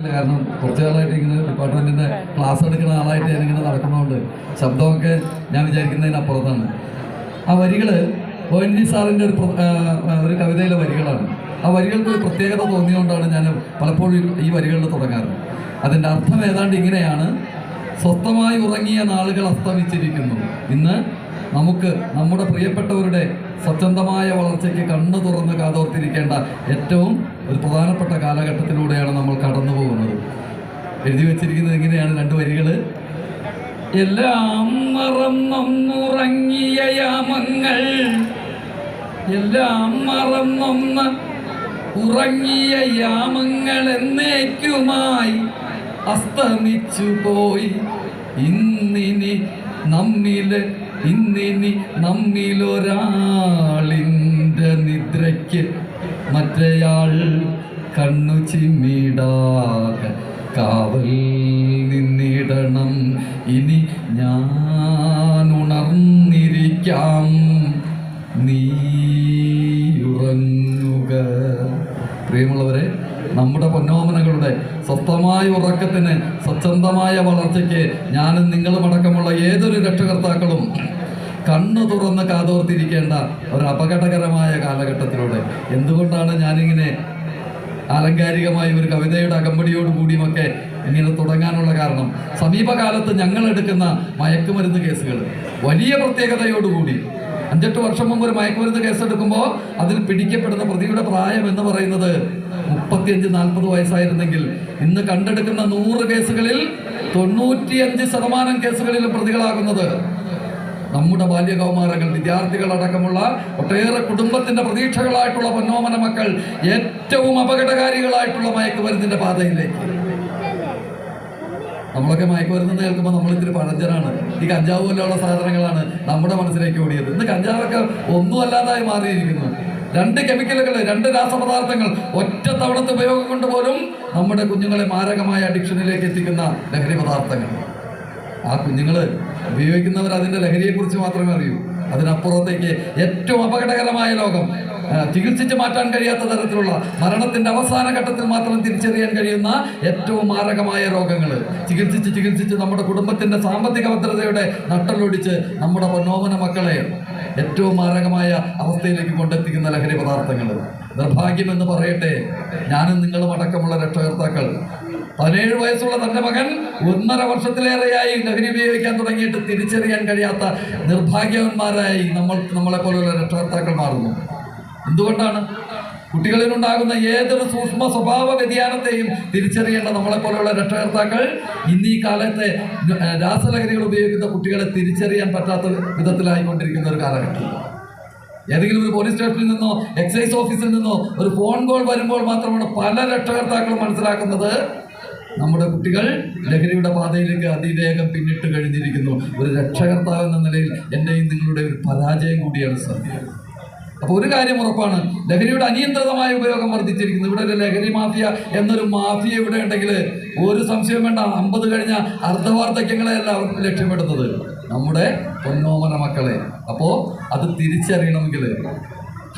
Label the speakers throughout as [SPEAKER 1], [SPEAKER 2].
[SPEAKER 1] കാരണം കുറച്ച് നാളായിട്ട് ഇങ്ങനെ ഡിപ്പാർട്ട്മെന്റിന്റെ ക്ലാസ് എടുക്കുന്ന ആളായിട്ട് ഞാനിങ്ങനെ നടക്കുന്നതുകൊണ്ട് ശബ്ദമൊക്കെ ഞാൻ വിചാരിക്കുന്നതിനപ്പുറത്താണ് ആ വരികൾ ഒ എൻ ജി സാറിന്റെ ഒരു ഒരു കവിതയിലെ വരികളാണ്. ആ വരികൾക്ക് ഒരു പ്രത്യേകത തോന്നിയതുകൊണ്ടാണ് ഞാൻ പലപ്പോഴും ഈ വരികളിൽ തുടങ്ങാറ്. അതിന്റെ അർത്ഥം ഏതാണ്ട് ഇങ്ങനെയാണ്. സ്വസ്ഥമായി ഉറങ്ങിയ നാളുകൾ അസ്തമിച്ചിരിക്കുന്നു. ഇന്ന് നമുക്ക് നമ്മുടെ പ്രിയപ്പെട്ടവരുടെ സ്വച്ഛന്തമായ വളർച്ചയ്ക്ക് കണ്ണു തുറന്ന് കാതോർത്തിരിക്കേണ്ട ഏറ്റവും ഒരു പ്രധാനപ്പെട്ട കാലഘട്ടത്തിലൂടെയാണ് നമ്മൾ കടന്നു പോകുന്നത്. എഴുതി വച്ചിരിക്കുന്നത് ഇങ്ങനെയാണ് രണ്ട് വരികൾ എല്ലാം മറന്നൊന്നുറങ്ങിയ യാമങ്ങൾ എല്ലാം മറന്നൊന്ന് ഉറങ്ങിയ യാമങ്ങൾ എന്നേക്കുമായി അസ്തമിച്ചു പോയി. ഇന്നിനി നമ്മിൽ ഇന്നിനി നമ്മിലൊരാളിന്റെ നിദ്രയ്ക്ക് മറ്റേയാൾ കണ്ണു ചിമ്മിടാക കാവൽ നിന്നിടണം. ഇനി ഞാൻ ഉണർന്നിരിക്കാം നീ ഉറങ്ങുക. പ്രിയമുള്ളവരെ നമ്മുടെ പൊന്നോമനകളുടെ സ്വസ്ഥമായ ഉറക്കത്തിന് സ്വച്ഛന്തമായ വളർച്ചയ്ക്ക് ഞാനും നിങ്ങളും അടക്കമുള്ള ഏതൊരു രക്ഷകർത്താക്കളും കണ്ണു തുറന്ന് കാതോർത്തിരിക്കേണ്ട ഒരു അപകടകരമായ കാലഘട്ടത്തിലൂടെ. എന്തുകൊണ്ടാണ് ഞാനിങ്ങനെ ആലങ്കാരികമായ ഒരു കവിതയുടെ അകമ്പടിയോട് കൂടിയുമൊക്കെ ഇങ്ങനെ തുടങ്ങാനുള്ള കാരണം? സമീപകാലത്ത് ഞങ്ങൾ എടുക്കുന്ന മയക്കുമരുന്ന് കേസുകൾ. വലിയ പ്രത്യേകതയോടുകൂടി. അഞ്ചെട്ട് വർഷം മുമ്പ് ഒരു മയക്കുമരുന്ന് കേസെടുക്കുമ്പോൾ അതിൽ പിടിക്കപ്പെടുന്ന പ്രതിയുടെ പ്രായം എന്ന് പറയുന്നത് മുപ്പത്തിയഞ്ച് നാൽപ്പത് വയസ്സായിരുന്നെങ്കിൽ ഇന്ന് കണ്ടെടുക്കുന്ന നൂറ് കേസുകളിൽ തൊണ്ണൂറ്റിയഞ്ച് ശതമാനം കേസുകളിലും പ്രതികളാകുന്നത് നമ്മുടെ ബാല്യകൗമാരങ്ങൾ വിദ്യാർത്ഥികൾ അടക്കമുള്ള ഒട്ടേറെ കുടുംബത്തിന്റെ പ്രതീക്ഷകളായിട്ടുള്ള പൊന്നോമന മക്കൾ ഏറ്റവും അപകടകാരികളായിട്ടുള്ള മയക്കുമരുന്നിന്റെ പാതയിലേക്ക്. നമ്മളൊക്കെ മയക്കുമരുന്ന് കേൾക്കുമ്പോൾ നമ്മൾ ഇത്തിരി പഴഞ്ചനാണ്. ഈ കഞ്ചാവ് പോലെയുള്ള സാധനങ്ങളാണ് നമ്മുടെ മനസ്സിലേക്ക് ഓടിയത്. ഇന്ന് കഞ്ചാവൊക്കെ ഒന്നും അല്ലാതായി മാറിയിരിക്കുന്നു. രണ്ട് കെമിക്കലുകൾ രണ്ട് രാസപദാർത്ഥങ്ങൾ ഒറ്റ തവണത്തെ ഉപയോഗം കൊണ്ട് പോലും നമ്മുടെ കുഞ്ഞുങ്ങളെ മാരകമായ അഡിക്ഷനിലേക്ക് എത്തിക്കുന്ന ലഹരി പദാർത്ഥങ്ങൾ. ആ കുഞ്ഞുങ്ങൾ ഉപയോഗിക്കുന്നവർ അതിന്റെ ലഹരിയെക്കുറിച്ച് മാത്രമേ അറിയൂ. അതിനപ്പുറത്തേക്ക് ഏറ്റവും അപകടകരമായ ലോകം ചികിത്സിച്ച് മാറ്റാൻ കഴിയാത്ത തരത്തിലുള്ള മരണത്തിന്റെ അവസാന ഘട്ടത്തിൽ മാത്രം തിരിച്ചറിയാൻ കഴിയുന്ന ഏറ്റവും മാരകമായ രോഗങ്ങൾ ചികിത്സിച്ച് ചികിത്സിച്ച് നമ്മുടെ കുടുംബത്തിന്റെ സാമ്പത്തിക ഭദ്രതയുടെ നട്ടലൊടിച്ച് നമ്മുടെ പൊന്നോമന മക്കളെ ഏറ്റവും മാരകമായ അവസ്ഥയിലേക്ക് കൊണ്ടെത്തിക്കുന്ന ലഹരി പദാർത്ഥങ്ങൾ നിർഭാഗ്യം എന്ന് പറയട്ടെ. ഞാനും നിങ്ങളും അടക്കമുള്ള രക്ഷകർത്താക്കൾ. പതിനേഴ് വയസ്സുള്ള തന്റെ മകൻ ഒന്നര വർഷത്തിലേറെയായി ലഹരി ഉപയോഗിക്കാൻ തുടങ്ങിയിട്ട് തിരിച്ചറിയാൻ കഴിയാത്ത നിർഭാഗ്യവന്മാരായി നമ്മൾ നമ്മളെ പോലെയുള്ള രക്ഷകർത്താക്കൾ മാറുന്നു. എന്തുകൊണ്ടാണ്? കുട്ടികളിലുണ്ടാകുന്ന ഏതൊരു സൂക്ഷ്മ സ്വഭാവ വ്യതിയാനത്തെയും തിരിച്ചറിയേണ്ട നമ്മളെ പോലെയുള്ള രക്ഷകർത്താക്കൾ ഇന്ന് കാലത്തെ രാസലഹരികൾ ഉപയോഗിക്കുന്ന കുട്ടികളെ തിരിച്ചറിയാൻ പറ്റാത്ത വിധത്തിലായിക്കൊണ്ടിരിക്കുന്ന ഒരു കാലഘട്ടം. ഏതെങ്കിലും ഒരു പോലീസ് സ്റ്റേഷനിൽ നിന്നോ എക്സൈസ് ഓഫീസിൽ നിന്നോ ഒരു ഫോൺ കോൾ വരുമ്പോൾ മാത്രമാണ് പല രക്ഷകർത്താക്കളും മനസ്സിലാക്കുന്നത്. നമ്മുടെ കുട്ടികൾ ലഹരിയുടെ പാതയിലേക്ക് അതിവേഗം പിന്നിട്ട് കഴിഞ്ഞിരിക്കുന്നു. ഒരു രക്ഷകർത്താവ് എന്ന നിലയിൽ എന്റെയും നിങ്ങളുടെ ഒരു പരാജയം കൂടിയാണ് സത്യം. അപ്പോൾ ഒരു കാര്യം ഉറപ്പാണ് ലഹരിയുടെ അനിയന്ത്രിതമായ ഉപയോഗം വർദ്ധിച്ചിരിക്കുന്നു. ഇവിടെ ഒരു ലഹരി മാഫിയ എന്നൊരു മാഫിയ ഇവിടെ ഉണ്ടെങ്കിൽ ഒരു സംശയം വേണ്ട അമ്പത് കഴിഞ്ഞ അർദ്ധവാർദ്ധക്യങ്ങളെയല്ല അവർ ലക്ഷ്യപ്പെടുന്നത് നമ്മുടെ പൊന്നോമന മക്കളെ. അപ്പോൾ അത് തിരിച്ചറിയണമെങ്കിൽ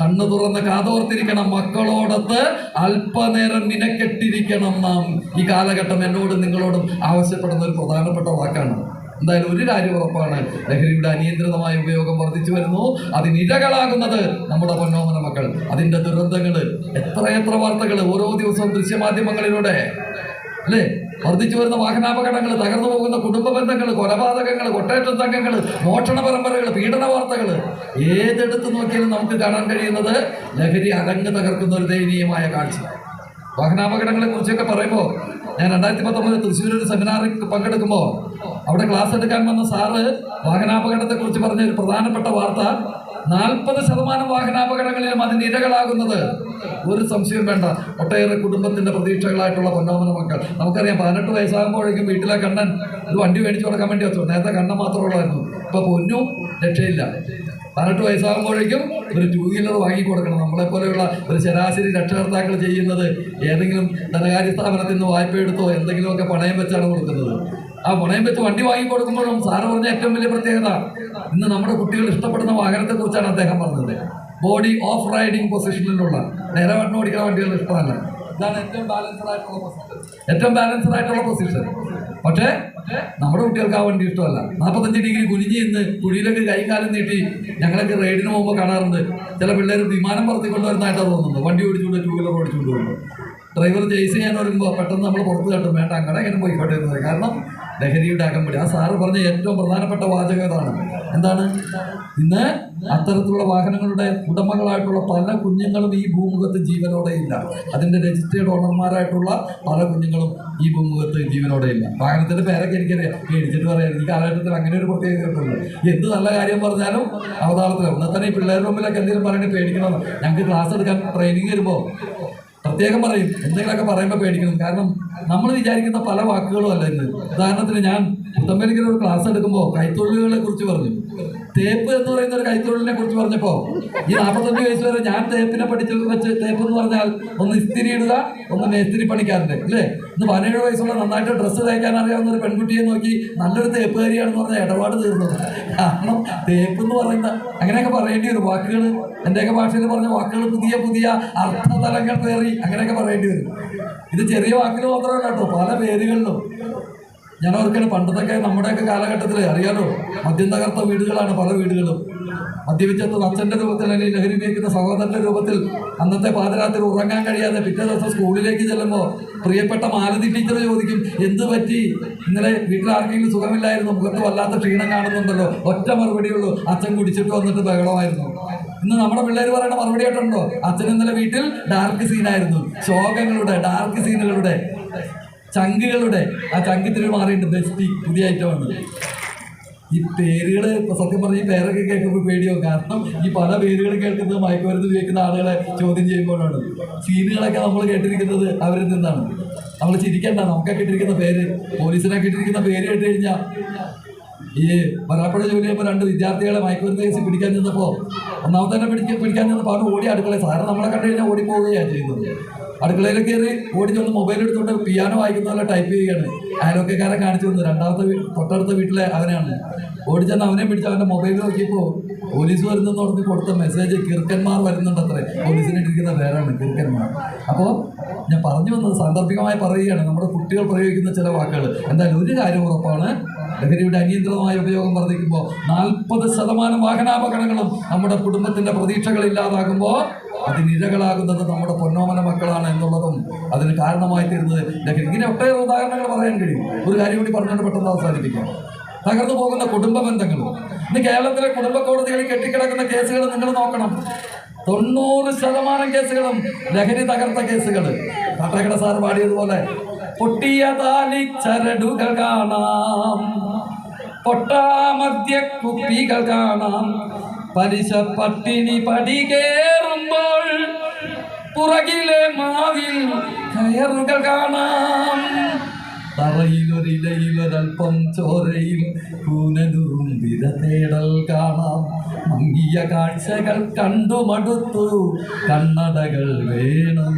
[SPEAKER 1] കണ്ണു തുറന്ന് കാതോർത്തിരിക്കണം മക്കളോടൊത്ത്. അല്പനേരം മിനക്കെട്ടിരിക്കണം നാം. ഈ കാലഘട്ടം എന്നോടും നിങ്ങളോടും ആവശ്യപ്പെടുന്ന ഒരു പ്രധാനപ്പെട്ട വാക്കാണ്. എന്തായാലും ഒരു കാര്യം ഉറപ്പാണ്. ലഹരിയുടെ അനിയന്ത്രിതമായ ഉപയോഗം വർദ്ധിച്ചു വരുന്നു. അതിനിരകളാകുന്നത് നമ്മുടെ പൊന്നോമന മക്കൾ. അതിന്റെ ദുരന്തങ്ങൾ എത്രയെത്ര വാർത്തകൾ ഓരോ ദിവസവും ദൃശ്യമാധ്യമങ്ങളിലൂടെ. അല്ലേ? വർദ്ധിച്ചു വരുന്ന വാഹനാപകടങ്ങൾ തകർന്നു പോകുന്ന കുടുംബ ബന്ധങ്ങൾ കൊലപാതകങ്ങൾ കൊട്ടേറ്റ സംഘങ്ങൾ മോഷണ പരമ്പരകൾ പീഡന വാർത്തകൾ. ഏതെടുത്ത് നോക്കിയാലും നമുക്ക് കാണാൻ കഴിയുന്നത് ലഹരി അടങ്ങ് തകർക്കുന്ന ഒരു ദയനീയമായ കാഴ്ച. വാഹനാപകടങ്ങളെ കുറിച്ചൊക്കെ പറയുമ്പോൾ ഞാൻ രണ്ടായിരത്തി പത്തൊമ്പതിൽ തൃശ്ശൂരിൽ ഒരു സെമിനാറിൽ പങ്കെടുക്കുമ്പോൾ അവിടെ ക്ലാസ് എടുക്കാൻ വന്ന സാറ് വാഹനാപകടത്തെക്കുറിച്ച് പറഞ്ഞ ഒരു പ്രധാനപ്പെട്ട വാർത്ത നാൽപ്പത് ശതമാനം വാഹനാപകടങ്ങളിലും അതിന് ഇരകളാകുന്നത് ഒരു സംശയം വേണ്ട. ഒട്ടേറെ കുടുംബത്തിന്റെ പ്രതീക്ഷകളായിട്ടുള്ള പൊന്നോമന മക്കൾ. നമുക്കറിയാം പതിനെട്ട് വയസ്സാകുമ്പോഴേക്കും വീട്ടിലെ കണ്ണൻ ഒരു വണ്ടി മേടിച്ചു കൊടുക്കാൻ വേണ്ടി വെച്ചു നേരത്തെ കണ്ണൻ മാത്രമേ ഉള്ളായിരുന്നു. ഇപ്പൊ പൊന്നു രക്ഷയില്ല. പതിനെട്ട് വയസ്സാകുമ്പോഴേക്കും ഒരു ടൂ വീലർ വാങ്ങി കൊടുക്കണം. നമ്മളെ പോലെയുള്ള ഒരു ശരാശരി രക്ഷകർത്താക്കൾ ചെയ്യുന്നത് ഏതെങ്കിലും ധനകാര്യ സ്ഥാപനത്തിൽ നിന്ന് വായ്പ എടുത്തോ എന്തെങ്കിലുമൊക്കെ പണയം വെച്ചാണ് കൊടുക്കുന്നത്. ആ പണയം വെച്ച് വണ്ടി വാങ്ങി കൊടുക്കുമ്പോഴും സാറ് പറഞ്ഞ ഏറ്റവും വലിയ പ്രത്യേകത ഇന്ന് നമ്മുടെ കുട്ടികൾ ഇഷ്ടപ്പെടുന്ന വാഹനത്തെ കുറിച്ചാണ് അദ്ദേഹം പറഞ്ഞത്. ബോഡി ഓഫ് റൈഡിംഗ് പൊസിഷനിലുള്ള നേരെ വണ്ണം ഓടിക്കുന്ന വണ്ടികൾ ഇഷ്ടമല്ല. ഇതാണ് ഏറ്റവും ബാലൻസ്ഡ് ആയിട്ടുള്ള പൊസിഷൻ ഏറ്റവും ബാലൻസ്ഡ് ആയിട്ടുള്ള പൊസിഷൻ പക്ഷേ നമ്മുടെ കുട്ടികൾക്ക് ആ വണ്ടി ഇഷ്ടമല്ല. നാൽപ്പത്തഞ്ച് ഡിഗ്രി കുനിഞ്ഞ് ഇന്ന് കുഴിയിലൊക്കെ കൈകാലം നീട്ടി ഞങ്ങളൊക്കെ റൈഡിന് പോകുമ്പോൾ കാണാറുണ്ട്. ചില പിള്ളേർ വിമാനം പറത്തിക്കൊണ്ട് വരുന്നതായിട്ടാണ് തോന്നുന്നത്. വണ്ടി ഓടിച്ചുകൊണ്ട് ടൂ വീലർ ഓടിച്ചുകൊണ്ട് പോകുന്നു. ഡ്രൈവർ ജയിസ് ചെയ്യാൻ വരുമ്പോൾ പെട്ടെന്ന് നമ്മൾ പുറത്ത് കട്ടും വേണ്ട അങ്ങനെ എങ്ങനെ പോയിക്കോട്ടെ കാരണം ലഹരിയുടെ അകമ്പടി. ആ സാറ് പറഞ്ഞ ഏറ്റവും പ്രധാനപ്പെട്ട വാചകം ഇതാണ് എന്താണ്? ഇന്ന് അത്തരത്തിലുള്ള വാഹനങ്ങളുടെ ഉടമകളായിട്ടുള്ള പല കുഞ്ഞുങ്ങളും ഈ ഭൂമുഖത്ത് ജീവനോടെ ഇല്ല. അതിന്റെ രജിസ്റ്റേർഡ് ഓണർമാരായിട്ടുള്ള പല കുഞ്ഞുങ്ങളും ഈ ഭൂമുഖത്ത് ജീവനോടെ ഇല്ല. വാഹനത്തിന്റെ പേരൊക്കെ എനിക്കറിയാം. മേടിച്ചിട്ട് പറയാം. ഈ കാലഘട്ടത്തിൽ അങ്ങനെ ഒരു പ്രത്യേകതയുണ്ട് എന്ത് നല്ല കാര്യം പറഞ്ഞാലും അവതാളത്തിലാവും എന്നാൽ തന്നെ ഈ പിള്ളേരുടെ മുമ്പിലൊക്കെ എന്തെങ്കിലും പറയണേ പേടിക്കണം ഞങ്ങൾക്ക് ക്ലാസ് എടുക്കാൻ ട്രെയിനിങ് വരുമ്പോൾ പ്രത്യേകം പറയും. എന്തെങ്കിലുമൊക്കെ പറയുമ്പോൾ പേടിക്കണം. കാരണം നമ്മൾ വിചാരിക്കുന്ന പല വാക്കുകളും അല്ല ഇന്ന്. ഉദാഹരണത്തിന് ഞാൻ പുത്തമ്പലിക്കൽ ഒരു ക്ലാസ് എടുക്കുമ്പോൾ കൈത്തൊഴിലുകളെ കുറിച്ച് പറഞ്ഞു. തേപ്പ് എന്ന് പറയുന്ന ഒരു കൈത്തൊഴിലിനെ കുറിച്ച് പറഞ്ഞപ്പോൾ ഈ നാൽപ്പത്തഞ്ച് വയസ്സ് വരെ ഞാൻ തേപ്പിനെ പഠിച്ചു വെച്ച് തേപ്പ് എന്ന് പറഞ്ഞാൽ ഒന്ന് ഇസ്തിരി ഇടുക ഒന്ന് മേസ്തിരി പണിക്കാറുണ്ട് അല്ലേ ഇന്ന് പതിനേഴ് വയസ്സുള്ള നന്നായിട്ട് ഡ്രസ്സ് തയ്ക്കാൻ അറിയാവുന്ന ഒരു പെൺകുട്ടിയെ നോക്കി നല്ലൊരു തേപ്പുകാരിയാണെന്ന് പറഞ്ഞാൽ ഇടപാട് തീർന്നത് കാരണം തേപ്പ് എന്ന് പറയുന്ന അങ്ങനെയൊക്കെ പറയേണ്ടി വരും. വാക്കുകൾ എന്റെയൊക്കെ ഭാഷയിൽ പറഞ്ഞ വാക്കുകൾ പുതിയ പുതിയ അർത്ഥതലങ്ങൾ കയറി അങ്ങനെയൊക്കെ പറയേണ്ടി വരും. ഇത് ചെറിയ വാക്കിൽ മാത്രമല്ല കേട്ടോ പല പേരുകളിലും. ഞാൻ ഓർക്കണ പണ്ടത്തൊക്കെ നമ്മുടെയൊക്കെ കാലഘട്ടത്തിൽ അറിയാലോ മദ്യം തകർത്ത വീടുകളാണ് പല വീടുകളും. മദ്യപിച്ചത്ത് അച്ഛന്റെ രൂപത്തിൽ അല്ലെങ്കിൽ ലഹരി ഉപയോഗിക്കുന്ന സഹോദരന്റെ രൂപത്തിൽ അന്നത്തെ പാതിരാത്രി ഉറങ്ങാൻ കഴിയാതെ പിറ്റേ ദിവസം സ്കൂളിലേക്ക് ചെല്ലുമ്പോൾ പ്രിയപ്പെട്ട മാലതി ടീച്ചർ ചോദിക്കും എന്ത് പറ്റി? ഇന്നലെ വീട്ടിൽ ആർക്കെങ്കിലും സുഖമില്ലായിരുന്നു? മുഖത്ത് വല്ലാത്ത ക്ഷീണം കാണുന്നുണ്ടല്ലോ. ഒറ്റ മറുപടിയുള്ളൂ അച്ഛൻ കുടിച്ചിട്ട് വന്നിട്ട് ബഹളമായിരുന്നു. ഇന്ന് നമ്മുടെ പിള്ളേർ പറയുന്ന മറുപടി ആയിട്ടുണ്ടോ അച്ഛൻ ഇന്നലെ വീട്ടിൽ ഡാർക്ക് സീനായിരുന്നു ശോകങ്ങളുടെ ഡാർക്ക് സീനുകളുടെ ചങ്കുകളുടെ ആ ചങ്കിത്തിന് മാറിയിട്ടുണ്ട് ബെസ്റ്റി പുതിയ ഐറ്റമാണ് ഈ പേരുകൾ സത്യം പറഞ്ഞ ഈ പേരൊക്കെ കേൾക്കുമ്പോൾ പേടിയോ കാരണം ഈ പല പേരുകൾ കേൾക്കുന്നത് മയക്കുമരുന്ന് ഉപയോഗിക്കുന്ന ആളുകളെ ചോദ്യം ചെയ്യുമ്പോഴാണ്. സീനുകളൊക്കെ നമ്മൾ കേട്ടിരിക്കുന്നത് അവരിൽ നിന്നാണ്. നമ്മൾ ചിരിക്കണ്ട നമുക്കൊക്കെ ഇട്ടിരിക്കുന്ന പേര്. പോലീസിനൊക്കെ ഇട്ടിരിക്കുന്ന പേര് കേട്ട് കഴിഞ്ഞാൽ ഈ വരാപ്പുഴ ജോലി ചെയ്യുമ്പോൾ രണ്ട് വിദ്യാർത്ഥികളെ മയക്കുമരുന്ന് കേസ് പിടിക്കാൻ നിന്നപ്പോൾ ഒന്നാമത്തെ തന്നെ പിടിക്കാൻ പിടിക്കാൻ നിന്നപ്പോൾ അവർ ഓടി അടുക്കളെ സാറ് നമ്മളെ കണ്ടു കഴിഞ്ഞാൽ ഓടി പോവുകയാണ് ചെയ്യുന്നത്. അടുക്കളയിൽ കയറി ഓടി ചെന്ന് മൊബൈൽ എടുത്തുകൊണ്ട് പിയാനോ വായിക്കുന്ന പോലെ ടൈപ്പ് ചെയ്യുകയാണ്. അയൽവക്കക്കാരെ കാണിച്ചു തന്നു. രണ്ടാമത്തെ തൊട്ടടുത്ത വീട്ടിലെ അവനാണ്. ചെന്ന് അവനെ പിടിച്ച് അവന്റെ മൊബൈൽ നോക്കിയപ്പോൾ പോലീസ് വരുന്നെന്ന് പറഞ്ഞ് കൊടുത്ത മെസ്സേജ് കിർക്കന്മാർ വരുന്നുണ്ട് അത്രേ പോലീസിന് ഇട്ടിരിക്കുന്ന പേരാണ് കിർക്കന്മാർ. അപ്പോൾ ഞാൻ പറഞ്ഞു വന്നത് സാന്ദർഭികമായി പറയുകയാണ്. നമ്മുടെ കുട്ടികൾ പ്രയോഗിക്കുന്ന ചില വാക്കുകൾ എന്തായാലും ഒരു കാര്യം ഉറപ്പാണ്. ലഹരിയുടെ അനിയന്ത്രിതമായ ഉപയോഗം വർദ്ധിക്കുമ്പോൾ നാൽപ്പത് ശതമാനം വാഹനാപകടങ്ങളും നമ്മുടെ കുടുംബത്തിന്റെ പ്രതീക്ഷകൾ ഇല്ലാതാകുമ്പോൾ അതിനിരകളാകുന്നത് നമ്മുടെ പൊന്നോമന മക്കളാണ് എന്നുള്ളതും അതിന് കാരണമായി തീരുന്നത്. ലഹരി ഇങ്ങനെ ഒട്ടേറെ ഉദാഹരണങ്ങൾ പറയാൻ കഴിയും. ഒരു കാര്യം കൂടി പറഞ്ഞുകൊണ്ട് പെട്ടെന്ന് അവസാനിപ്പിക്കാം. തകർന്നു പോകുന്ന കുടുംബ ബന്ധങ്ങൾ. ഇന്ന് കേരളത്തിലെ കുടുംബ കോടതികളിൽ കെട്ടിക്കിടക്കുന്ന കേസുകൾ നിങ്ങൾ നോക്കണം. തൊണ്ണൂറ് ശതമാനം കേസുകളും ലഹരി തകർത്ത കേസുകൾ കട്ടകട സാർ പാടിയതുപോലെ പൊട്ടിയ താലി ചരടുകൾ കാണാം. പൊട്ടാമദ്യ കുപ്പികൾ കാണാം. പലിശ പട്ടിണി പടി കേറുമ്പോൾ പുറകിലെ മാവിൽ കയറുകൾ കാണാം. തറയിലൊരിലയിലൊരൽപ്പം ചോരയിൽ വിര തേടൽ കാണാം. മങ്ങിയ കാഴ്ചകൾ കണ്ടു മടുത്തു. കണ്ണടകൾ വേണം.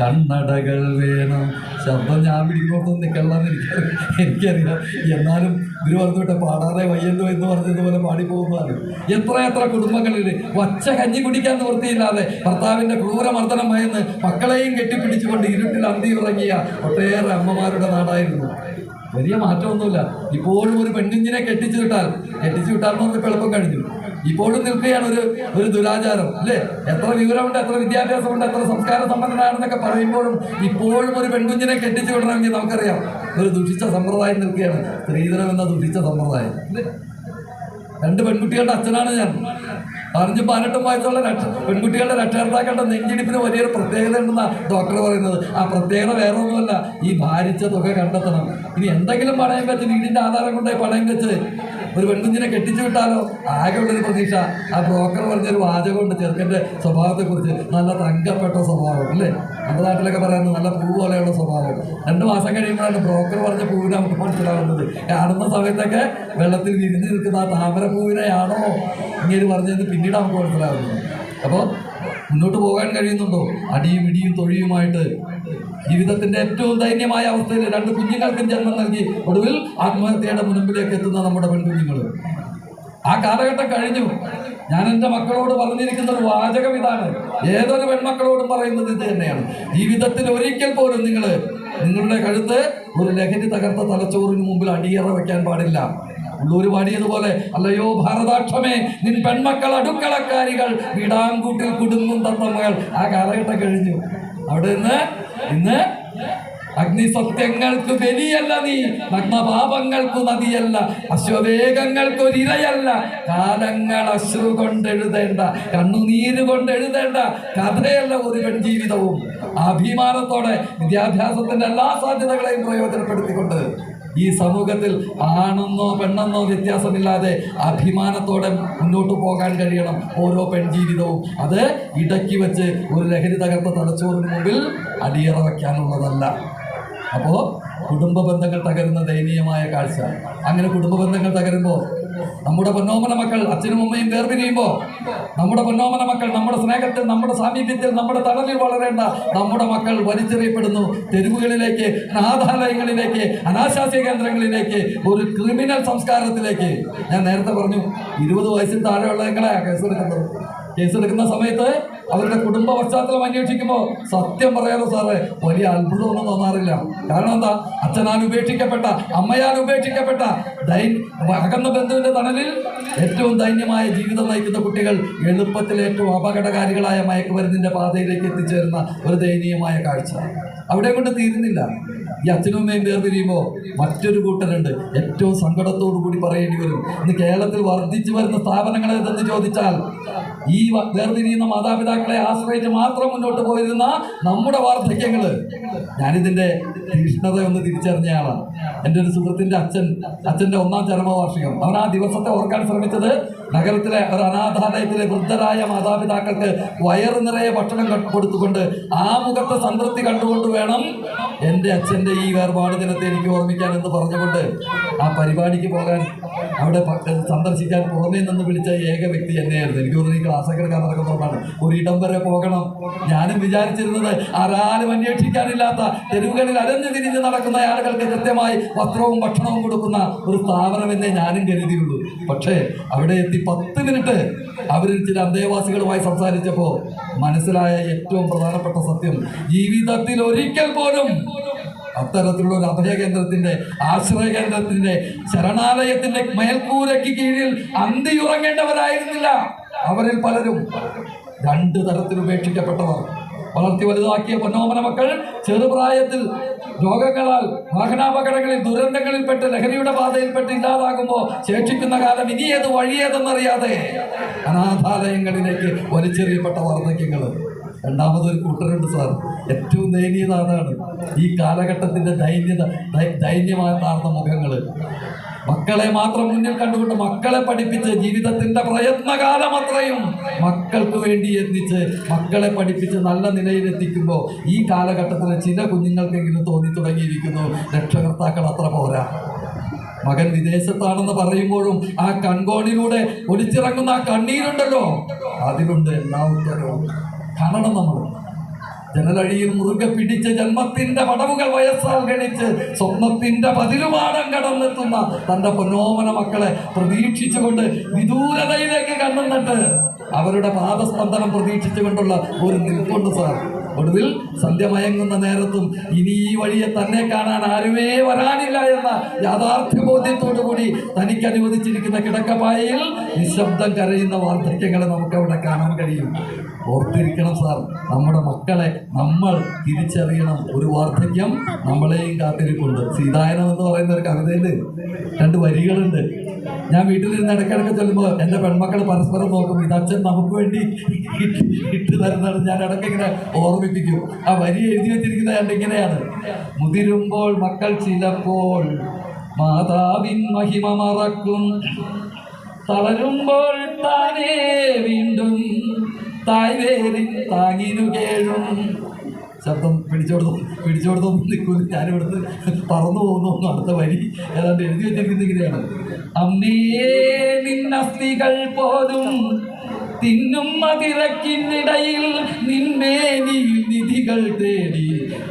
[SPEAKER 1] കണ്ണടകൾ വേണം. ശബ്ദം ഞാൻ പിടിക്കുമ്പോഴൊന്നും നിൽക്കണം എനിക്ക് എനിക്കറിയാം. എന്നാലും ഇതിന് പറഞ്ഞിട്ട് പാടാതെ വയ്യല്ലോ എന്ന് പറഞ്ഞതുപോലെ പാടിപ്പോകുന്നതാണ്. എത്ര എത്ര കുടുംബങ്ങളിൽ വച്ച കഞ്ഞി കുടിക്കാൻ നിവൃത്തിയില്ലാതെ ഭർത്താവിന്റെ ക്രൂരമർദ്ദനം ഭയന്ന് മക്കളെയും കെട്ടിപ്പിടിച്ചുകൊണ്ട് ഇരുട്ടിൽ അന്തി ഉറങ്ങിയ ഒട്ടേറെ അമ്മമാരുടെ നാടായിരുന്നു. വലിയ മാറ്റമൊന്നുമില്ല. ഇപ്പോഴും ഒരു പെൺകുഞ്ഞിനെ കെട്ടിച്ചു വിട്ടാൽ കെട്ടിച്ചു വിട്ടാൽ എളുപ്പം കഴിഞ്ഞു. ഇപ്പോഴും നിൽക്കുകയാണ് ഒരു ഒരു ദുരാചാരം അല്ലേ? എത്ര വിവരമുണ്ട് എത്ര വിദ്യാഭ്യാസമുണ്ട് എത്ര സംസ്കാര സമ്പന്നനാണെന്നൊക്കെ പറയുമ്പോഴും ഇപ്പോഴും ഒരു പെൺകുഞ്ഞിനെ കെട്ടിച്ചു വിടണമെങ്കിൽ നമുക്കറിയാം ഒരു ദുഷിച്ച സമ്പ്രദായം നിൽക്കുകയാണ്. സ്ത്രീധനം എന്ന ദുഷിച്ച സമ്പ്രദായം രണ്ട് പെൺകുട്ടികളുടെ അച്ഛനാണ് ഞാൻ. അറിഞ്ഞ് പതിനെട്ടും വയസ്സുള്ള രക്ഷ പെൺകുട്ടികളുടെ രക്ഷകർത്താക്കളുടെ നെഞ്ചിടിപ്പിന് വലിയൊരു പ്രത്യേകത ഉണ്ടെന്നാണ് ഡോക്ടർ പറയുന്നത്. ആ പ്രത്യേകത വേറെ ഒന്നുമല്ല ഈ ഭാരിച്ച തുക കണ്ടെത്തണം. ഇനി എന്തെങ്കിലും പണയം വെച്ച് വീടിന്റെ ആധാരം കൊണ്ടുപോയി പണയം വെച്ച് ഒരു പെൺകുഞ്ഞിനെ കെട്ടിച്ചു വിട്ടാലോ? ആകെയുള്ളൊരു പ്രതീക്ഷ. ആ ബ്രോക്കർ പറഞ്ഞൊരു വാചകമുണ്ട് ചെറുക്കന്റെ സ്വഭാവത്തെക്കുറിച്ച്. നല്ല തങ്കപ്പെട്ട സ്വഭാവം അല്ലേ? നമ്മുടെ നാട്ടിലൊക്കെ പറയുന്നത് നല്ല പൂ പോലെയുള്ള സ്വഭാവം. രണ്ട് മാസം കഴിയുമ്പോഴാണ് ബ്രോക്കർ പറഞ്ഞ പൂവിനെ നമുക്ക് മനസ്സിലാവുന്നത്. കാണുന്ന സമയത്തൊക്കെ വെള്ളത്തിൽ വിരിഞ്ഞു നിൽക്കുന്ന ആ താമര പൂവിനെയാണോ? ഇങ്ങനെ പറഞ്ഞത് പിന്നീട് നമുക്ക് മനസ്സിലാവുന്നത്. അപ്പോൾ മുന്നോട്ട് പോകാൻ കഴിയുന്നുണ്ടോ? അടിയും ഇടിയും തൊഴിയുമായിട്ട് ജീവിതത്തിന്റെ ഏറ്റവും ദൈന്യമായ അവസ്ഥയിൽ രണ്ട് കുഞ്ഞുങ്ങൾക്കും ജന്മം നൽകി ഒടുവിൽ ആത്മഹത്യയുടെ മുൻപിലേക്ക് എത്തുന്ന നമ്മുടെ പെൺകുഞ്ഞുങ്ങൾ. ആ കാലഘട്ടം കഴിഞ്ഞു. ഞാൻ എന്റെ മക്കളോട് പറഞ്ഞിരിക്കുന്ന ഒരു വാചകം ഇതാണ്. ഏതൊരു പെൺമക്കളോടും പറയുന്നത് ഇത് തന്നെയാണ്. ജീവിതത്തിൽ ഒരിക്കൽ പോലും നിങ്ങൾ നിങ്ങളുടെ കഴുത്ത് ഒരു ലഹരി തകർത്ത തലച്ചോറിന് മുമ്പിൽ അടിയറ വയ്ക്കാൻ പാടില്ല. ഉള്ളൂർ പാടിയതുപോലെ അല്ലയോ ഭാരതാക്ഷമേ നിൻ പെൺമക്കൾ അടുക്കളക്കാരികൾ വിടാങ്കൂട്ടിൽ കുടുങ്ങും തത്തമ്മകൾ. ആ കാലഘട്ടം കഴിഞ്ഞു. അവിടെ നിന്ന് ഇന്ന് അഗ്നിസത്യങ്ങൾക്ക് ബലിയല്ല നീ നഗ്നപാപങ്ങൾക്ക് നദിയല്ല അശ്വവേഗങ്ങൾക്കൊരിരയല്ല കാലങ്ങൾ അശ്രു കൊണ്ടെഴുതേണ്ട കണ്ണുനീര് കൊണ്ടെഴുതേണ്ട കഥയല്ല ഒരു പെൺജീവിതവും അഭിമാനത്തോടെ വിദ്യാഭ്യാസത്തിന്റെ എല്ലാ സാധ്യതകളെയും പ്രയോജനപ്പെടുത്തിക്കൊണ്ട് ഈ സമൂഹത്തിൽ ആണെന്നോ പെണ്ണെന്നോ വ്യത്യാസമില്ലാതെ അഭിമാനത്തോടെ മുന്നോട്ട് പോകാൻ കഴിയണം ഓരോ പെൺജീവിതവും. അത് ഇടയ്ക്ക് വെച്ച് ഒരു ലഹരി തകർത്ത തലച്ചോറിന് മുമ്പിൽ അടിയറ വയ്ക്കാനുള്ളതല്ല. അപ്പോൾ കുടുംബ ബന്ധങ്ങൾ തകരുന്ന ദയനീയമായ കാഴ്ച. അങ്ങനെ കുടുംബ ബന്ധങ്ങൾ തകരുമ്പോൾ നമ്മുടെ പൊന്നോമന മക്കൾ അച്ഛനും അമ്മയും വേർപിരിയുമ്പോൾ നമ്മുടെ പൊന്നോമന മക്കൾ നമ്മുടെ സ്നേഹത്തിൽ നമ്മുടെ സാമീപ്യത്തിൽ നമ്മുടെ തണലിൽ വളരേണ്ട നമ്മുടെ മക്കൾ വലിച്ചെറിയപ്പെടുന്നു. തെരുവുകളിലേക്ക് അനാഥാലയങ്ങളിലേക്ക് അനാശാസ്യ കേന്ദ്രങ്ങളിലേക്ക് ഒരു ക്രിമിനൽ സംസ്കാരത്തിലേക്ക്. ഞാൻ നേരത്തെ പറഞ്ഞു ഇരുപത് വയസ്സിൽ താഴെയുള്ള താഴെയുള്ളവങ്ങളെ കേസെടുക്കുന്നത് കേസെടുക്കുന്ന സമയത്ത് അവരുടെ കുടുംബ പശ്ചാത്തലം അന്വേഷിക്കുമ്പോൾ സത്യം പറയാലോ സാറേ വലിയ അത്ഭുതമൊന്നും തോന്നാറില്ല. കാരണം എന്താ? അച്ഛനാൽ ഉപേക്ഷിക്കപ്പെട്ട അമ്മയാൽ ഉപേക്ഷിക്കപ്പെട്ട ദൈ അകന്ന ബന്ധുവിന്റെ തണലിൽ ഏറ്റവും ദൈന്യമായ ജീവിതം നയിക്കുന്ന കുട്ടികൾ എളുപ്പത്തിൽ ഏറ്റവും അപകടകാരികളായ മയക്കുമരുന്നിന്റെ പാതയിലേക്ക് എത്തിച്ചേരുന്ന ഒരു ദയനീയമായ കാഴ്ച. അവിടെ കൊണ്ട് തീരുന്നില്ല. ഈ അച്ഛനും അമ്മയും മറ്റൊരു കൂട്ടരുണ്ട്. ഏറ്റവും സങ്കടത്തോടു കൂടി പറയേണ്ടി വരും. ഇന്ന് കേരളത്തിൽ വർദ്ധിച്ചു വരുന്ന സ്ഥാപനങ്ങൾ ഏതെന്ന് ചോദിച്ചാൽ ഈ വേർതിരിയുന്ന മാതാപിതാക്കളെ ആശ്രയിച്ച് മാത്രം മുന്നോട്ട് പോയിരുന്ന നമ്മുടെ വാർദ്ധക്യങ്ങൾ ഞാനിതിന്റെ തീക്ഷ്ണത ഒന്ന് തിരിച്ചറിഞ്ഞയാളാണ്. എന്റെ ഒരു സുഹൃത്തിന്റെ അച്ഛൻ അച്ഛന്റെ ഒന്നാം ചരമവാർഷികം. അവൻ ആ ദിവസത്തെ ഓർക്കാൻ ശ്രമിച്ചത് നഗരത്തിലെ ഒരു അനാഥാലയത്തിലെ വൃദ്ധരായ മാതാപിതാക്കൾക്ക് വയറ് നിറയെ ഭക്ഷണം കൊടുത്തുകൊണ്ട് ആ മുഖത്തെ സംതൃപ്തി കണ്ടുകൊണ്ട് വേണം എന്റെ അച്ഛന്റെ ഈ വേർപാട് ദിനത്തെ എനിക്ക് ഓർമ്മിക്കാൻ എന്ന് പറഞ്ഞുകൊണ്ട് ആ പരിപാടിക്ക് പോകാൻ അവിടെ സന്ദർശിക്കാൻ പുറമേ നിന്ന് വിളിച്ച ഏക വ്യക്തി എന്നെയായിരുന്നു. എനിക്ക് തോന്നുന്നു ഈ ക്ലാസ്സൊക്കെ എടുക്കാൻ ഒരു ഇടം വരെ പോകണം. ഞാനും വിചാരിച്ചിരുന്നത് ആരാലും അന്വേഷിക്കാനില്ലാത്ത തെരുവുകളിൽ അലഞ്ഞു തിരിഞ്ഞ് നടക്കുന്ന ആളുകൾക്ക് കൃത്യമായി വസ്ത്രവും ഭക്ഷണവും കൊടുക്കുന്ന ഒരു സ്ഥാപനമെന്നേ ഞാനും കരുതിയുള്ളൂ. പക്ഷേ അവിടെ എത്തി പത്ത് മിനിറ്റ് അവരിൽ ചില അന്തേവാസികളുമായി സംസാരിച്ചപ്പോൾ മനസ്സിലായ ഏറ്റവും പ്രധാനപ്പെട്ട സത്യം ജീവിതത്തിൽ ഒരിക്കൽ പോലും അത്തരത്തിലുള്ള ഒരു അഭയ കേന്ദ്രത്തിന്റെ ആശ്രയ കേന്ദ്രത്തിന്റെ ശരണാലയത്തിന്റെ മേൽക്കൂരയ്ക്ക് കീഴിൽ അന്തിയുറങ്ങേണ്ടവരായിരുന്നില്ല. അവരിൽ പലരും രണ്ട് തരത്തിൽ ഉപേക്ഷിക്കപ്പെട്ടവർ. വളർത്തി വലുതാക്കിയ പൊന്നോമന മക്കൾ ചെറുപ്രായത്തിൽ രോഗങ്ങളാൽ വാഹനാപകടങ്ങളിൽ ദുരന്തങ്ങളിൽപ്പെട്ട് ലഹരിയുടെ പാതയിൽപ്പെട്ട് ഇല്ലാതാകുമ്പോൾ ശേഷിക്കുന്ന കാലം ഇനി ഏത് വഴിയേതെന്നറിയാതെ അനാഥാലയങ്ങളിലേക്ക് വലിച്ചെറിയപ്പെട്ട വാർദ്ധക്യങ്ങൾ രണ്ടാമതൊരു കൂട്ടരുണ്ട് സാർ. ഏറ്റവും ദയനീയത അതാണ് ഈ കാലഘട്ടത്തിന്റെ ദൈന്യത ദൈന്യമായ ദൈന്യമാർന്ന മുഖങ്ങൾ മക്കളെ മാത്രം മുന്നിൽ കണ്ടുകൊണ്ട് മക്കളെ പഠിപ്പിച്ച് ജീവിതത്തിന്റെ പ്രയത്നകാലം അത്രയും മക്കൾക്ക് വേണ്ടി എത്തിച്ച് മക്കളെ പഠിപ്പിച്ച് നല്ല നിലയിലെത്തിക്കുമ്പോൾ ഈ കാലഘട്ടത്തിലെ ചില കുഞ്ഞുങ്ങൾക്കെങ്കിലും തോന്നി തുടങ്ങിയിരിക്കുന്നു രക്ഷകർത്താക്കൾ അത്ര പോരാ. മകൻ വിദേശത്താണെന്ന് പറയുമ്പോഴും ആ കൺകോണിലൂടെ ഒലിച്ചിറങ്ങുന്ന ആ കണ്ണീരുണ്ടല്ലോ. അതിലുണ്ട് എല്ലാ ഉത്തരവും. കാണണം നമ്മൾ. ജനലഴിയിൽ മുറുകെ പിടിച്ച് ജന്മത്തിന്റെ പടവുകൾ വയസ്സാൽ ഗണിച്ച് സ്വപ്നത്തിന്റെ പതിരുപാടം കടന്നെത്തുന്ന തന്റെ പൊന്നോമന മക്കളെ പ്രതീക്ഷിച്ചുകൊണ്ട് വിദൂരതയിലേക്ക് കണ്ണുന്നിട്ട് അവരുടെ പാദസ്പന്ദനം പ്രതീക്ഷിച്ചുകൊണ്ടുള്ള ഒരു നിൽപ്പുണ്ട് സാർ. ഒടുവിൽ സന്ധ്യ മയങ്ങുന്ന നേരത്തും ഇനി ഈ വഴിയെ തന്നെ കാണാൻ ആരുമേ വരാനില്ല എന്ന യാഥാർത്ഥ്യ ബോധ്യത്തോടു കൂടി തനിക്ക് അനുവദിച്ചിരിക്കുന്ന കിടക്കപ്പായയിൽ നിശബ്ദം കരയുന്ന വാർദ്ധക്യങ്ങളെ നമുക്ക് അവിടെ കാണാൻ കഴിയും. ഓർത്തിരിക്കണം സാർ. നമ്മുടെ മക്കളെ നമ്മൾ തിരിച്ചറിയണം. ഒരു വാർദ്ധക്യം നമ്മളെയും കാത്തിരിപ്പുണ്ട്. സീതായനം എന്ന് പറയുന്ന ഒരു കവിതയിൽ രണ്ട് വരികളുണ്ട്. ഞാൻ വീട്ടിലിരുന്ന് ഇടയ്ക്കിടയ്ക്ക് ചൊല്ലുമ്പോൾ എന്റെ പെൺമക്കൾ പരസ്പരം നോക്കും. ഇത് അച്ഛൻ നമുക്ക് വേണ്ടി ഇട്ട് തരുന്നത് ഞാൻ ഇടയ്ക്ക് ഇങ്ങനെ ഓർമ്മിപ്പിക്കും. ആ വരി എഴുതി വെച്ചിരിക്കുന്നത് എന്റെ ഇങ്ങനെയാണ്. മുതിരുമ്പോൾ മക്കൾ ചിലപ്പോൾ മാതാവിൻ മഹിമ മറക്കും. തളരുമ്പോൾ താനേ വീണ്ടും ശബ്ദം പിടിച്ചോടുന്നു പിടിച്ചോടുന്നു നിൽക്കുന്നു. ഞാനിവിടുന്ന് പറന്നു പോകുന്നു. അടുത്ത വരി ഏതാണ്ട് എഴുതി വെച്ചിരിക്കുന്നത് ഇങ്ങനെയാണ്. അമ്മേ നിന്നസ്ഥികൾ പോലും തിന്നും മതിരക്കിനിടയിൽ നിന്മേനിയിൽ നിധികൾ തേടി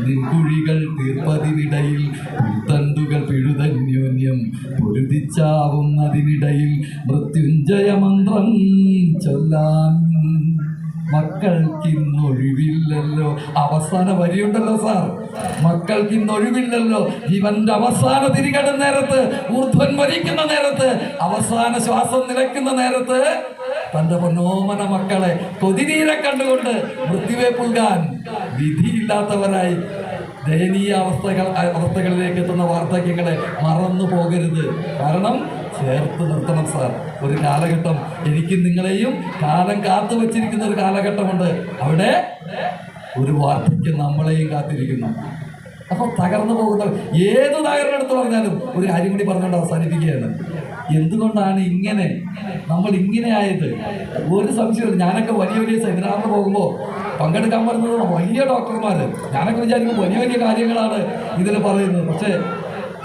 [SPEAKER 1] നിൻകുഴികൾ തീർപ്പതിനിടയിൽ പുൽത്തണ്ടുകൾ പിഴുതന്യോന്യം പൊരുതിച്ചാവുന്നതിനിടയിൽ മൃത്യുഞ്ജയ മന്ത്രം ചൊല്ലാൻ. മക്കൾക്ക് ഇന്ന് ഒഴിവില്ലല്ലോ അവസാന വരിയുണ്ടല്ലോ സാർ. മക്കൾക്ക് ഇന്ന് ഒഴിവില്ലല്ലോ ഇവന്റെ അവസാന തിരികട നേരത്ത് ഊർധ്വൻ മരിക്കുന്ന നേരത്ത് അവസാന ശ്വാസം നിലയ്ക്കുന്ന നേരത്ത് തന്റെ മനോമന മക്കളെ കൊതിനീരെ കണ്ടുകൊണ്ട് മൃത്യുവെ പുൽകാൻ വിധിയില്ലാത്തവരായി ദയനീയ അവസ്ഥകൾ അവസ്ഥകളിലേക്ക് എത്തുന്ന വാർദ്ധക്യങ്ങളെ മറന്നു പോകരുത് കാരണം ചേർത്ത് നിർത്തണം സാർ. ഒരു കാലഘട്ടം. എനിക്ക് നിങ്ങളെയും കാലം കാത്തു വച്ചിരിക്കുന്ന ഒരു കാലഘട്ടമുണ്ട്. അവിടെ ഒരു വാർദ്ധക്യം നമ്മളെയും കാത്തിരിക്കുന്നു. അപ്പൊ തകർന്നു പോകുന്ന ഏത് തകർന്നെടുത്ത് പറഞ്ഞാലും ഒരു കാര്യം കൂടി പറഞ്ഞുകൊണ്ട് അവസാനിപ്പിക്കുകയാണ്. എന്തുകൊണ്ടാണ് ഇങ്ങനെ? നമ്മൾ ഇങ്ങനെ ആയത്? ഒരു സംശയമില്ല ഞാനൊക്കെ വലിയ വലിയ സെമിനാറിന് പോകുമ്പോൾ പങ്കെടുക്കാൻ പറ്റുന്നത് വലിയ ഡോക്ടർമാർ ഞാനൊക്കെ വിചാരിക്കും വലിയ വലിയ കാര്യങ്ങളാണ് ഇതിൽ പറയുന്നത്. പക്ഷേ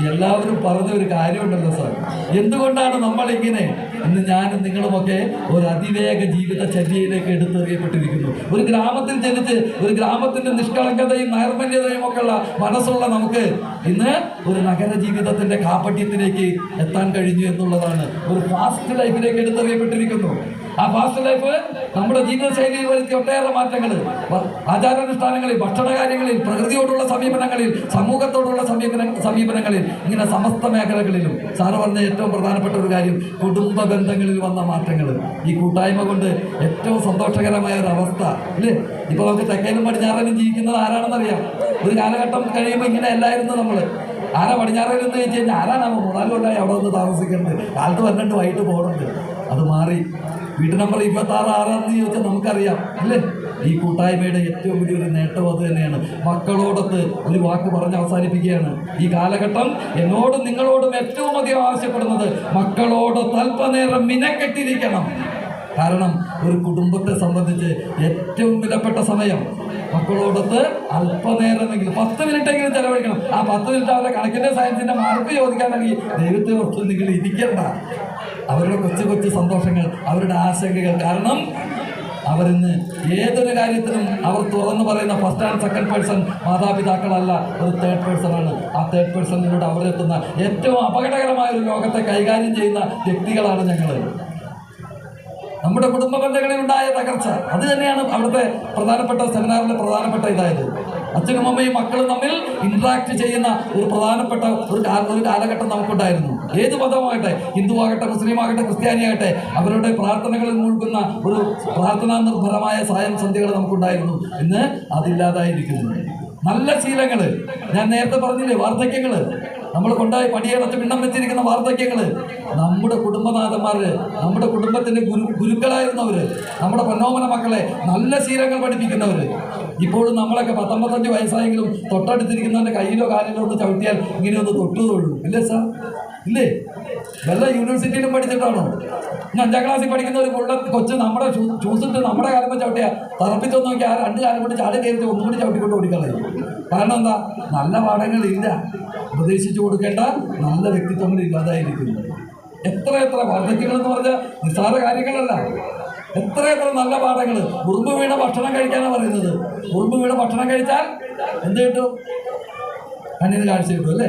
[SPEAKER 1] എല്ലാവരും പറഞ്ഞ ഒരു കാര്യമുണ്ടല്ലോ സാർ. എന്തുകൊണ്ടാണ് നമ്മൾ ഇങ്ങനെ ഇന്ന് ഞാനും നിങ്ങളുമൊക്കെ ഒരു അതിവേഗ ജീവിത ചര്യയിലേക്ക് എടുത്തെറിയപ്പെട്ടിരിക്കുന്നു. ഒരു ഗ്രാമത്തിൽ ജനിച്ച് ഒരു ഗ്രാമത്തിന്റെ നിഷ്കളങ്കതയും നൈർമല്യതയും ഒക്കെ ഉള്ള മനസ്സുള്ള നമുക്ക് ഇന്ന് ഒരു നഗര ജീവിതത്തിന്റെ കാപട്യത്തിലേക്ക് എത്താൻ കഴിഞ്ഞു എന്നുള്ളതാണ്. ഒരു ഫാസ്റ്റ് ലൈഫിലേക്ക് എടുത്തെറിയപ്പെട്ടിരിക്കുന്നു. ആ ഫാസ്റ്റ് ലൈഫ് നമ്മുടെ ജീവിതശൈലിയിൽ വരുത്തിയ ഒട്ടേറെ മാറ്റങ്ങൾ. ആചാരാനുഷ്ഠാനങ്ങളിൽ ഭക്ഷണകാര്യങ്ങളിൽ പ്രകൃതിയോടുള്ള സമീപനങ്ങളിൽ സമൂഹത്തോടുള്ള സമീപന സമീപനങ്ങളിൽ ഇങ്ങനെ സമസ്ത മേഖലകളിലും. സാറ് പറഞ്ഞ ഏറ്റവും പ്രധാനപ്പെട്ട ഒരു കാര്യം കുടുംബ ബന്ധങ്ങളിൽ വന്ന മാറ്റങ്ങൾ. ഈ കൂട്ടായ്മ കൊണ്ട് ഏറ്റവും സന്തോഷകരമായ ഒരു അവസ്ഥ അല്ലേ? ഇപ്പൊ നമുക്ക് തെക്കേനും പടിഞ്ഞാറേനും ജീവിക്കുന്നത് ആരാണെന്നറിയാം. ഒരു കാലഘട്ടം കഴിയുമ്പോൾ ഇങ്ങനെ അല്ലായിരുന്നു നമ്മൾ ആരാ പടിഞ്ഞാറേ എന്ന് ചോദിച്ചു കഴിഞ്ഞാൽ ആരാണ് മൂന്നാൽ കൊല്ലമായി അവിടെ വന്ന് താമസിക്കുന്നത് കാലത്ത് വന്നിട്ട് വൈകിട്ട് പോകുന്നുണ്ട് അത് മാറി. വീട്ടു നമ്പർ ഇരുപത്തി ആറ് ആറാന്ന് ചോദിച്ചാൽ നമുക്കറിയാം അല്ലേ? ഈ കൂട്ടായ്മയുടെ ഏറ്റവും വലിയൊരു നേട്ടം അത് തന്നെയാണ്. മക്കളോടൊത്ത് ഒരു വാക്ക് പറഞ്ഞ് അവസാനിപ്പിക്കുകയാണ്. ഈ കാലഘട്ടം എന്നോടും നിങ്ങളോടും ഏറ്റവും അധികം ആവശ്യപ്പെടുന്നത് മക്കളോട് തൽപ്പനേരം മിനക്കെട്ടിരിക്കണം. കാരണം ഒരു കുടുംബത്തെ സംബന്ധിച്ച് ഏറ്റവും വിലപ്പെട്ട സമയം. മക്കളോടൊത്ത് അല്പനേരമെങ്കിലും പത്ത് മിനിറ്റെങ്കിലും ചെലവഴിക്കണം. ആ പത്ത് മിനിറ്റ് അവരുടെ കണക്കിന്റെ സയൻസിന്റെ മാർക്ക് ചോദിക്കാനാണെങ്കിൽ ദൈവത്തെ ഓർത്ത് നിങ്ങൾ ഇരിക്കണ്ട. അവരുടെ കൊച്ചു കൊച്ചു സന്തോഷങ്ങൾ അവരുടെ ആശങ്കകൾ. കാരണം അവരിന്ന് ഏതൊരു കാര്യത്തിനും അവർ തുറന്നു പറയുന്ന ഫസ്റ്റ് ആൻഡ് സെക്കൻഡ് പേഴ്സൺ മാതാപിതാക്കളല്ല ഒരു തേർഡ് പേഴ്സൺ ആണ്. ആ തേർഡ് പേഴ്സണിലൂടെ അവരെത്തുന്ന ഏറ്റവും അപകടകരമായ ഒരു ലോകത്തെ കൈകാര്യം ചെയ്യുന്ന വ്യക്തികളാണ് ഞങ്ങൾ നമ്മുടെ കുടുംബ ബന്ധങ്ങളിൽ ഉണ്ടായ തകർച്ച അത് തന്നെയാണ് അവിടുത്തെ പ്രധാനപ്പെട്ട സെമിനാറിലെ പ്രധാനപ്പെട്ട ഇതായത്. അച്ഛനും അമ്മയും മക്കളും തമ്മിൽ ഇന്ററാക്ട് ചെയ്യുന്ന ഒരു പ്രധാനപ്പെട്ട ഒരു കാല- ഒരു കാലഘട്ടം നമുക്കുണ്ടായിരുന്നു. ഏത് മതമാകട്ടെ ഹിന്ദു ആകട്ടെ മുസ്ലിം ആകട്ടെ ക്രിസ്ത്യാനി ആകട്ടെ അവരുടെ പ്രാർത്ഥനകളിൽ മുഴുകുന്ന ഒരു പ്രാർത്ഥനാ നിർഭരമായ സായം സന്ധ്യകൾ നമുക്കുണ്ടായിരുന്നു. ഇന്ന് അതില്ലാതായിരിക്കുന്നു. നല്ല ശീലങ്ങൾ ഞാൻ നേരത്തെ പറഞ്ഞില്ലേ വാർദ്ധക്യങ്ങൾ. നമ്മൾ പടിയേറത്ത് പിണ്ണം വെച്ചിരിക്കുന്ന വാർദ്ധക്യങ്ങൾ നമ്മുടെ കുടുംബനാഥന്മാര് നമ്മുടെ കുടുംബത്തിന്റെ ഗുരു ഗുരുക്കളായിരുന്നവര് നമ്മുടെ പൊന്നോമന മക്കളെ നല്ല ശീലങ്ങൾ പഠിപ്പിക്കുന്നവര്. ഇപ്പോഴും നമ്മളൊക്കെ പത്തൊമ്പത്തഞ്ച് വയസ്സായെങ്കിലും തൊട്ടടുത്തിരിക്കുന്നവന്റെ കയ്യിലോ കാലിലോ ഒന്ന് ചവിട്ടിയാൽ ഇങ്ങനെ ഒന്ന് തൊട്ടുതുള്ളൂ ഇല്ലേ സാർ? ഇല്ലേ? വല്ല യൂണിവേഴ്സിറ്റിയിലും പഠിച്ചിട്ടാണോ? ഇന്ന് അഞ്ചാം ക്ലാസ്സിൽ പഠിക്കുന്ന ഒരു പുള്ള കൊച്ച് നമ്മുടെ ചൂസിട്ട് നമ്മുടെ കാലം ചവിട്ടിയാ തറപ്പിച്ചു നോക്കി ആ രണ്ട് കാലം കൊണ്ട് ചാടി കയറി ഒന്നും കൂടി ചവിട്ടിക്കൊണ്ട് ഓടിക്കളയും. കാരണം എന്താ? നല്ല പാഠങ്ങളില്ല. ഉപദേശിച്ചു കൊടുക്കേണ്ട നല്ല വ്യക്തിത്വങ്ങൾ ഇല്ലാതായിരിക്കുന്നു. എത്ര എത്ര വാർദ്ധക്യങ്ങൾ എന്ന് പറഞ്ഞാൽ നിസ്സാര കാര്യങ്ങളല്ല. എത്ര എത്ര നല്ല പാഠങ്ങൾ ഉറുമ്പ് വീണ ഭക്ഷണം കഴിക്കാനാണ് പറയുന്നത്. ഉറുമ്പ് വീണ ഭക്ഷണം കഴിച്ചാൽ എന്ത് കിട്ടും? കണ്ണിന് കാഴ്ച കിട്ടും അല്ലേ?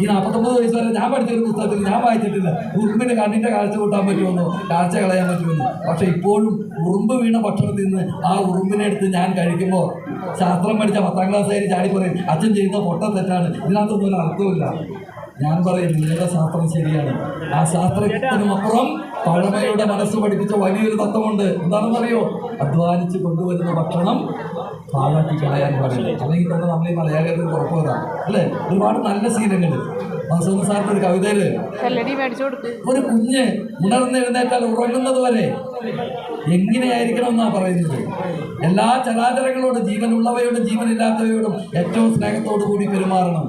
[SPEAKER 1] ഈ നാൽപ്പത്തൊമ്പത് വയസ്സ് വരെ ഞാൻ പഠിച്ചൊരു പുസ്തകത്തിൽ ഞാൻ വായിച്ചിട്ടില്ല. ഉറുമ്പിന്റെ കണ്ണിന്റെ കാഴ്ച കൂട്ടാൻ പറ്റുമെന്നോ? കാഴ്ച കളയാൻ പറ്റുമെന്നോ? പക്ഷെ ഇപ്പോഴും ഉറുമ്പ് വീണ ഭക്ഷണത്തിൽ നിന്ന് ആ ഉറുമ്പിനെ എടുത്ത് ഞാൻ കഴിക്കുമ്പോൾ ശാസ്ത്രം പഠിച്ച പത്താം ക്ലാസ് ആയി ചാടി പറയും അച്ഛൻ ചെയ്യുന്ന പൊട്ട തെറ്റാണ്. ഇതിനകത്തൊന്നും ഒരു അർത്ഥമില്ല ഞാൻ പറയും നിങ്ങളുടെ ശാസ്ത്രം ശരിയാണ്. ആ ശാസ്ത്രത്തിനുമപ്പുറം പഴമയുടെ മനസ്സ് പഠിപ്പിച്ച വലിയൊരു തത്വമുണ്ട്. എന്താണെന്നറിയോ അധ്വാനിച്ച് കൊണ്ടുവരുന്ന ഭക്ഷണം പാഴാക്കി കളയാൻ പാടില്ല അല്ലെങ്കിൽ തന്നെ നമ്മൾ ഈ മലയാളത്തിൽ പുറത്തുവരാം അല്ലേ? ഒരുപാട് നല്ല ശീലങ്ങൾ. മസൂദ് സാറിന്റെ ഒരു
[SPEAKER 2] കവിതയിൽ
[SPEAKER 1] ഒരു കുഞ്ഞ് ഉണർന്നെഴുന്നേറ്റാൽ ഉറങ്ങുന്നത് വരെ എങ്ങനെയായിരിക്കണം എന്നാ പറയുന്നത്? എല്ലാ ചരാചരങ്ങളോടും ജീവനുള്ളവയോടും ജീവനില്ലാത്തവയോടും ഏറ്റവും സ്നേഹത്തോടു കൂടി പെരുമാറണം.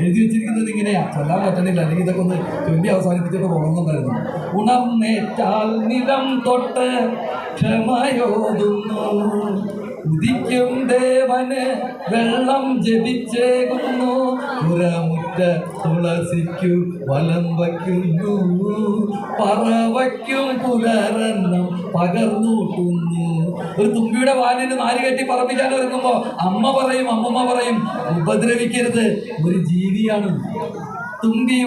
[SPEAKER 1] എഴുതി വെച്ചിരിക്കുന്നത് ഇങ്ങനെയാ. ചൊല്ലാൻ പറ്റണില്ല. അല്ലെങ്കിൽ ഇതൊക്കെ ഒന്ന് ചൊല്ലി അവസാനിപ്പിച്ചിട്ട് പോകണമെന്നുണ്ടായിരുന്നു. ഉണർന്നേറ്റാൽ നിലം തൊട്ട് ക്ഷമയോതുന്നു. ഉദിക്കും ദേവന് വെള്ളം ജപിച്ചേകുന്നു. പുറമുറ്റ തുളസിക്കു വലം വയ്ക്കുന്നു? പറവയ്ക്കും പുലരെണ്ണം പകർന്നൂട്ടുന്നു ഒരു തുമ്പിയുടെ വാലിന് നാല് കെട്ടി പറപ്പിക്കാൻ ഒരുങ്ങുമ്പോ അമ്മ പറയും അമ്മമ്മ പറയും ഉപദ്രവിക്കരുത്. ഒരു ജീവിയാണ്. തുമ്പി